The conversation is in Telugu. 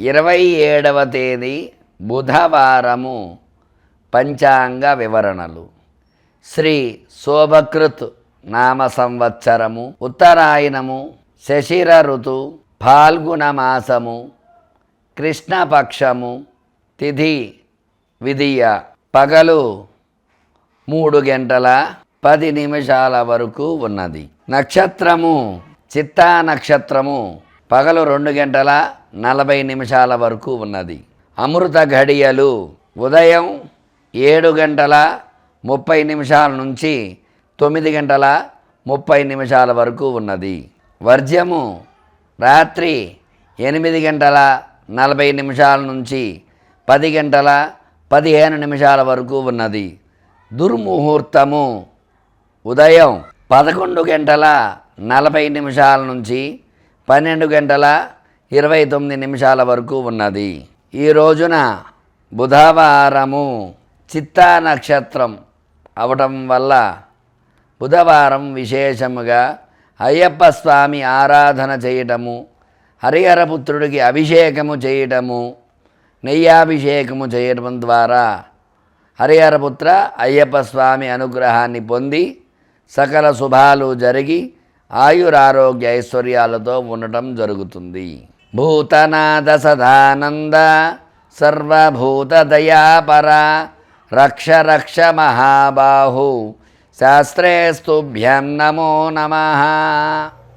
ఇరవై ఏడవ తేదీ బుధవారము పంచాంగ వివరణలు. శ్రీ శోభకృత్ నామ సంవత్సరము ఉత్తరాయణము శశిర ఋతు ఫాల్గుణ మాసము కృష్ణపక్షము తిథి విధియ పగలు మూడు గంటల పది నిమిషాల వరకు ఉన్నది. నక్షత్రము చిత్తా నక్షత్రము పగలు రెండు గంటల నలభై నిమిషాల వరకు ఉన్నది. అమృత ఘడియలు ఉదయం ఏడు గంటల ముప్పై నిమిషాల నుంచి తొమ్మిది గంటల ముప్పై నిమిషాల వరకు ఉన్నది. వర్జ్యము రాత్రి ఎనిమిది గంటల నలభై నిమిషాల నుంచి పది గంటల పదిహేను నిమిషాల వరకు ఉన్నది. దుర్ముహూర్తము ఉదయం పదకొండు గంటల నలభై నిమిషాల నుంచి పన్నెండు గంటల ఇరవై తొమ్మిది నిమిషాల వరకు ఉన్నది. ఈ రోజున బుధవారము చిత్తా నక్షత్రం అవటం వల్ల బుధవారం విశేషముగా అయ్యప్ప స్వామి ఆరాధన చేయటము హరిహరపుత్రుడికి అభిషేకము చేయటము నెయ్యాభిషేకము చేయటం ద్వారా హరిహరపుత్ర అయ్యప్ప స్వామి అనుగ్రహాన్ని పొంది సకల శుభాలు జరిగి ఆయురారోగ్య ఐశ్వర్యాలతో ఉండటం జరుగుతుంది. భూతనాథ సదానంద సర్వభూత దయాపర రక్ష రక్ష మహాబాహు శాస్త్రేస్తుభ్యం నమో నమః.